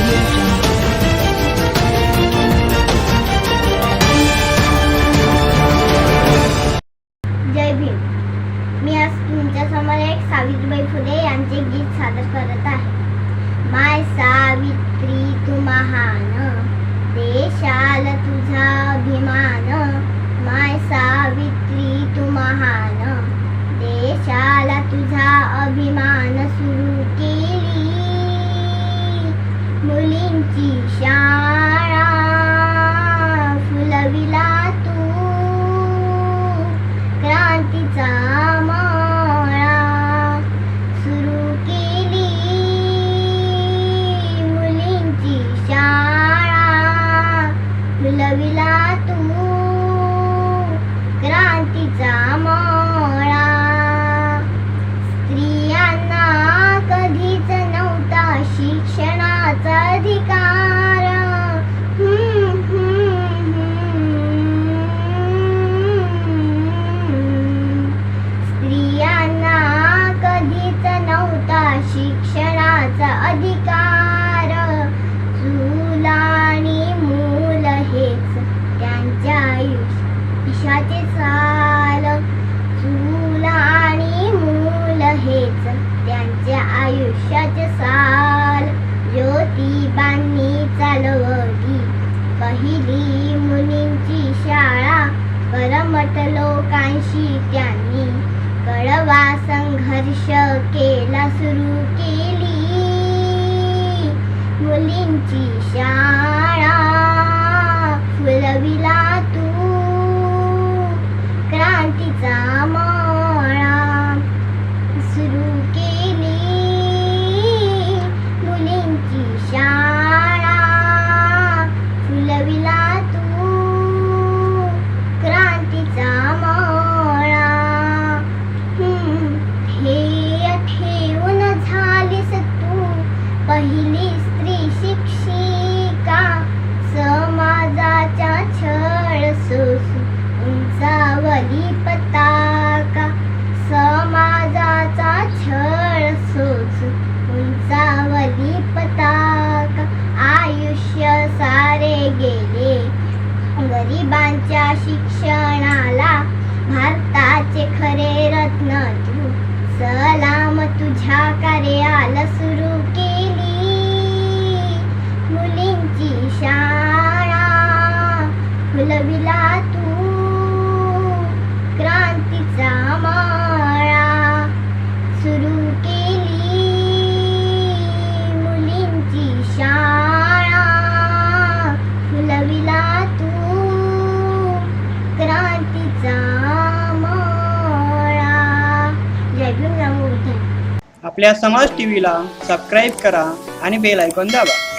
जय भीम. मी आज तुमच्यासमोर एक सावित्रीबाई फुले यांचे गीत सादर करत आहे. माय सावित्री तू महान. देशाल तुझा अभिमान. माय सावित्री तू महान. देशाला तुझा अभिमान. सुरू केली मुलींची शाळा फुलविला शिक्षणाचा अधिकार. चूल आणि मूल हेच त्यांच्या आयुष्याचे साल. चूल आणि मूल हेच त्यांच्या आयुष्याचे साल. ज्योतिबांनी चालवली पहिली मुलींची शाळा. करमट लोकांशी त्यांनी कळवा संघर्ष केला सुरू केली. मुलींची शाळा फुलविला तू. क्रांतीचा मळा सुरू केली. पहिली स्त्री शिक्षिका समाजाच्या छळ सोसू उंचावली पताका समाजाचा छळ सोसू उंचावली पताका आयुष्य सारे गेले. गरिबांच्या शिक्षणाला भारताचे खरे रत्न तू सलाम तुझ्या कार्याला सुरू फुलविला तू. क्रांतीचा माळा सुरू केली मुलींची शाळा. फुलविला तू. क्रांतीचा माळा. जय आपल्या समाज टी व्हीला सबस्क्राईब करा आणि बेल आयकॉन दाबा.